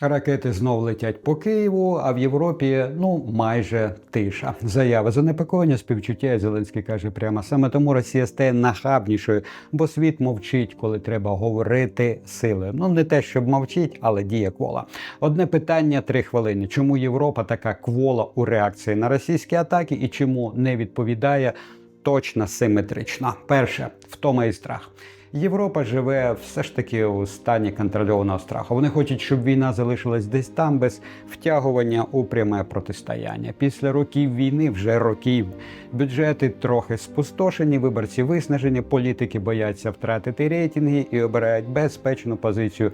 Ракети знов летять по Києву, а в Європі ну майже тиша. Заява занепокоєння, співчуття. Зеленський каже прямо саме тому Росія стає нахабнішою, бо світ мовчить, коли треба говорити сили. Ну не те, щоб мовчить, але діє квола. Одне питання три хвилини. Чому Європа така квола у реакції на російські атаки і чому не відповідає точно симетрично? Перше втома і страх. Європа живе все ж таки у стані контрольованого страху. Вони хочуть, щоб війна залишилась десь там без втягування у пряме протистояння. Після років війни, вже років, бюджети трохи спустошені, виборці виснажені, політики бояться втратити рейтинги і обирають безпечну позицію.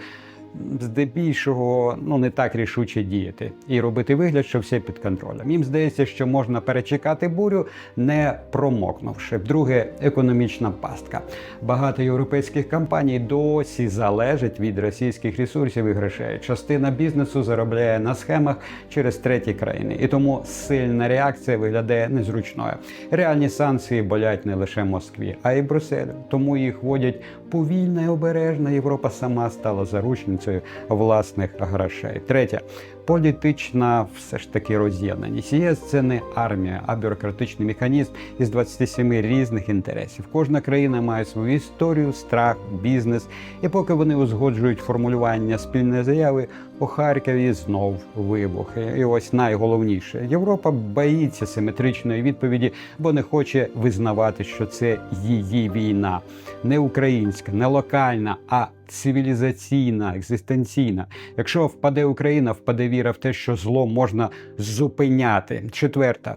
Здебільшого ну не так рішуче діяти і робити вигляд, що все під контролем. Їм здається, що можна перечекати бурю, не промокнувши. Друге, економічна пастка. Багато європейських компаній досі залежать від російських ресурсів і грошей. Частина бізнесу заробляє на схемах через треті країни, і тому сильна реакція виглядає незручною. Реальні санкції болять не лише Москві, а й Брюсселю. Тому їх вводять повільно і обережно. Європа сама стала заручницею власних грошей. Третє. Політична все ж таки роз'єднаність. ЄС це не армія, а бюрократичний механізм із 27 різних інтересів. Кожна країна має свою історію, страх, бізнес. І поки вони узгоджують формулювання спільної заяви, у Харкові знов вибухи. І ось найголовніше: Європа боїться симетричної відповіді, бо не хоче визнавати, що це її війна, не українська, не локальна, а цивілізаційна, екзистенційна. Якщо впаде Україна, впаде віра в те, що зло можна зупиняти. Четверта.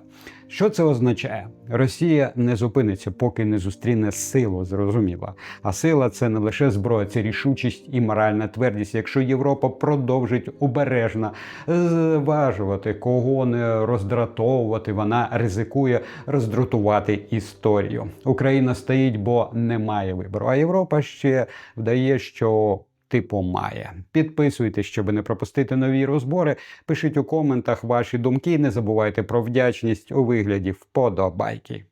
Що це означає? Росія не зупиниться, поки не зустріне силу, зрозуміло. А сила це не лише зброя, це рішучість і моральна твердість. Якщо Європа продовжить обережно зважувати, кого не роздратовувати, вона ризикує роздратувати історію. Україна стоїть, бо не має вибору. А Європа ще вдає, що типу має. Підписуйтесь, щоб не пропустити нові розбори. Пишіть у коментах ваші думки. Не забувайте про вдячність у вигляді вподобайки.